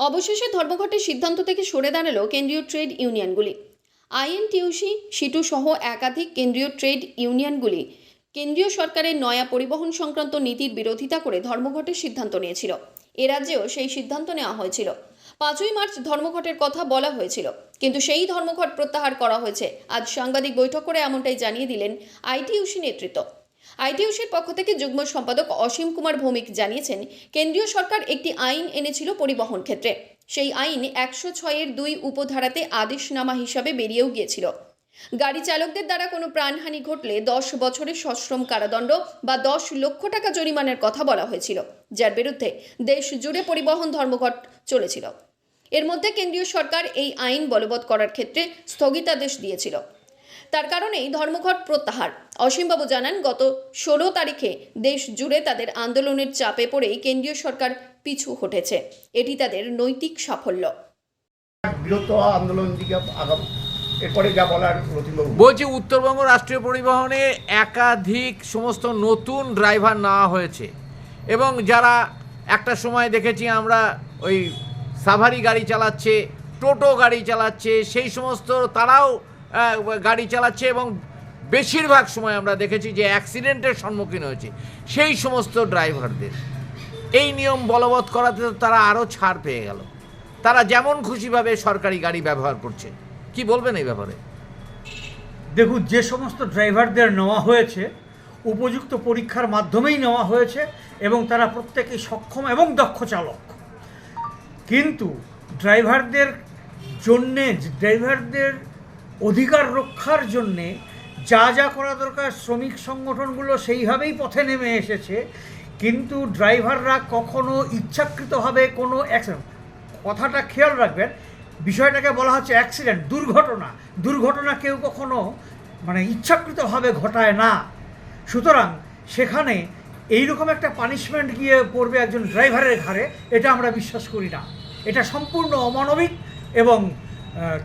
অবশেষে ধর্মঘটের সিদ্ধান্ত থেকে সরে দাঁড়াল কেন্দ্রীয় ট্রেড ইউনিয়নগুলি। আইএনটিউসি সিটু সহ একাধিক কেন্দ্রীয় ট্রেড ইউনিয়নগুলি কেন্দ্রীয় সরকারের নয়া পরিবহন সংক্রান্ত নীতির বিরোধিতা করে ধর্মঘটের সিদ্ধান্ত নিয়েছিল। এ রাজ্যেও সেই সিদ্ধান্ত নেওয়া হয়েছিল। পাঁচই মার্চ ধর্মঘটের কথা বলা হয়েছিল, কিন্তু সেই ধর্মঘট প্রত্যাহার করা হয়েছে। আজ সাংবাদিক বৈঠক করে এমনটাই জানিয়ে দিলেন আইটিউসি নেতৃত্ব। আইটিউসির পক্ষ থেকে যুগ্ম সম্পাদক অসীম কুমার ভৌমিক জানিয়েছেন, কেন্দ্রীয় সরকার একটি আইন এনেছিল পরিবহন ক্ষেত্রে। সেই আইন একশো ছয়ের দুই উপধারাতে আদেশনামা হিসাবে বেরিয়েও গিয়েছিল। গাড়ি চালকদের দ্বারা কোনো প্রাণহানি ঘটলে দশ বছরের সশ্রম কারাদণ্ড বা দশ লক্ষ টাকা জরিমানার কথা বলা হয়েছিল, যার বিরুদ্ধে দেশ জুড়ে পরিবহন ধর্মঘট চলেছিল। এর মধ্যে কেন্দ্রীয় সরকার এই আইন বলবৎ করার ক্ষেত্রে স্থগিতাদেশ দিয়েছিল। তার কারণেই ধর্মঘট প্রত্যাহার। অসীমবাবু জানান গত ষোলো তারিখে দেশ জুড়ে তাদের আন্দোলনের চাপে পড়েই কেন্দ্রীয় সরকার পিছু হটেছে। এটি তাদের নৈতিক সাফল্য। বৃহত্তর আন্দোলন দিকে আগাম এরপরে যা বলার রতিনবাবু বলছি উত্তরবঙ্গ রাষ্ট্রীয় পরিবহনে একাধিক সমস্ত নতুন ড্রাইভার নেওয়া হয়েছে এবং যারা একটা সময় দেখেছি আমরা ওই সাভারি গাড়ি চালাচ্ছে টোটো গাড়ি চালাচ্ছে সেই সমস্ত তারাও গাড়ি চালাচ্ছে এবং বেশিরভাগ সময় আমরা দেখেছি যে অ্যাক্সিডেন্টের সম্মুখীন হয়েছে সেই সমস্ত ড্রাইভারদের। এই নিয়ম বলবৎ করাতে তো তারা আরও ছাড় পেয়ে গেল। তারা যেমন খুশিভাবে সরকারি গাড়ি ব্যবহার করছে। কি বলবেন এই ব্যাপারে? দেখুন, যে সমস্ত ড্রাইভারদের নেওয়া হয়েছে, উপযুক্ত পরীক্ষার মাধ্যমেই নেওয়া হয়েছে এবং তারা প্রত্যেকেই সক্ষম এবং দক্ষ চালক। কিন্তু ড্রাইভারদের জন্যে, ড্রাইভারদের অধিকার রক্ষার জন্যে যা যা করা দরকার শ্রমিক সংগঠনগুলো সেইভাবেই পথে নেমে এসেছে। কিন্তু ড্রাইভাররা কখনো ইচ্ছাকৃতভাবে কোনো কথাটা খেয়াল রাখবেন, বিষয়টাকে বলা হচ্ছে অ্যাক্সিডেন্ট দুর্ঘটনা। দুর্ঘটনা কেউ কখনো মানে ইচ্ছাকৃতভাবে ঘটায় না। সুতরাং সেখানে এইরকম একটা পানিশমেন্ট গিয়ে পড়বে একজন ড্রাইভারের ঘাড়ে, এটা আমরা বিশ্বাস করি না। এটা সম্পূর্ণ অমানবিক এবং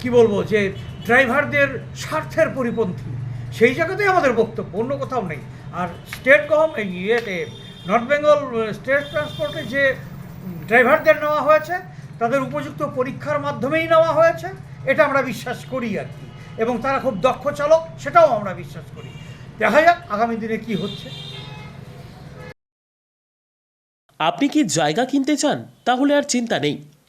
কি বলব যে ড্রাইভারদের স্বার্থের পরিপন্থী। সেই জায়গাতেই আমাদের বক্তব্য, অন্য কোথাও নেই। আর স্টেট গভর্ন এই ইয়েতে, নর্থ বেঙ্গল স্টেট ট্রান্সপোর্টে যে ড্রাইভারদের নেওয়া হয়েছে, তাদের উপযুক্ত পরীক্ষার মাধ্যমেই নেওয়া হয়েছে, এটা আমরা বিশ্বাস করি আর কি। এবং তারা খুব দক্ষ চালক, সেটাও আমরা বিশ্বাস করি। দেখা যাক আগামী দিনে কি হচ্ছে। আপনি কি জায়গা কিনতে চান? তাহলে আর চিন্তা নেই।